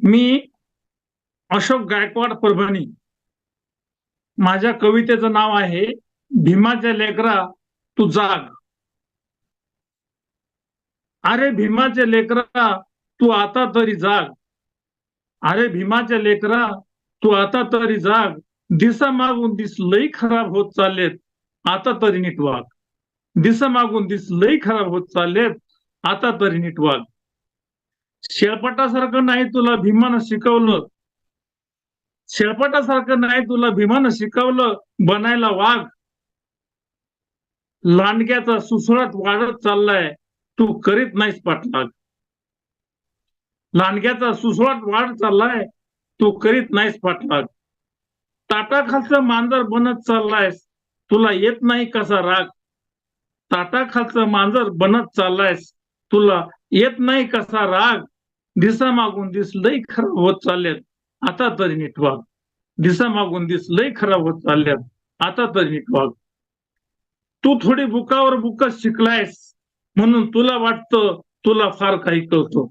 मी अशोक गायकवाड परभणी. माझ्या कवितेचं नाव आहे भीमाच्या लेकरा तू जाग. अरे भीमाच्या लेकरा तू आता तरी जाग. अरे भीमाच्या लेकरा तू आता तरी जाग. दिसा मागून दिस लई खराब होत चाललेत. आता तरी नीट वाग दिसा मागून दिस लई खराब होत चाललेत आता तरी नीट वाग शेळपटासारखं नाही तुला भीमानं शिकवलं. शेळपटासारखं नाही तुला भीमानं शिकवलं बनायला वाघ. लांडग्याचा सुसळात वाढत चाललाय तू करीत नाहीस पाठलाग. लांडग्याचा सुसळाट वाढ चाललाय तू करीत नाहीस पाठलाग. ताटाखालचं मांजर बनत चाललायस तुला येत नाही कसा राग? ताटाखालचं मांजर बनत चाललायस. तुला येत नाही कसा राग? दिसा मागून दिस लय खराब होत चालल्यात. आता तरी नीट वाघ दिसा मागून दिस लय खराब होत चालल्यात. आता तरी नीट वाघ तू थोडी बुकावर बुकच शिकलायस. म्हणून तुला वाटतं तुला फार काही कळतं.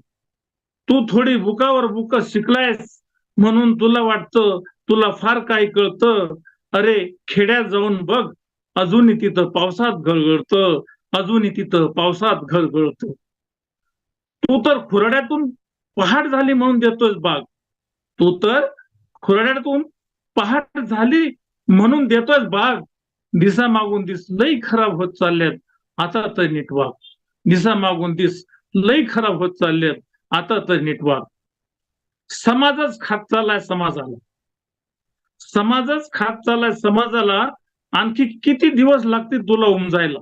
तू थोडी बुकावर बुकच शिकलायस. म्हणून तुला वाटतं तुला फार काही कळतं. अरे खेड्यात जाऊन बघ. अजूनही तिथं पावसात गळगळतं अजूनही तिथं पावसात गळगळतं तू तर खुरड्यातून पहाट झाली म्हणून देतोय बाग. तू तर खुरड्यातून पहाट झाली म्हणून देतोय बाग. दिसा मागून दिस लई खराब होत चालल्यात. आता तर नीटवा दिसा मागून दिस लई खराब होत चालल्यात. आता तर नीटवा समाजच खात चाललाय समाजाला. समाजच खात चाललाय. समाजाला आणखी किती दिवस लागतील तुला उमजायला?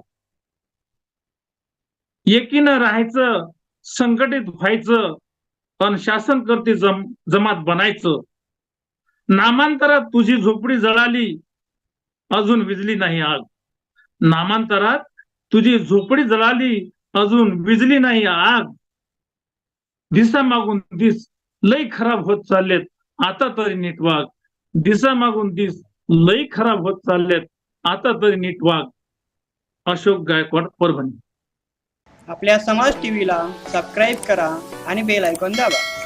एकीनं राहायचं संघटित व्हायचं पण शासन करते जम जमात बनायचं. नामांतरात तुझी झोपडी जळाली अजून विजली नाही आग. नामांतरात तुझी झोपडी जळाली अजून विजली नाही आग. दिसा मागून दिस लई खराब होत चाललेत. आता तरी नीट दिसा मागून दिस लई खराब होत चाललेत. आता तरी नीट वाघ. अशोक गायकवाड परभणी. आपल्या समाज टीव्हीला सबस्क्राईब करा आणि बेल आयकॉन दाबा.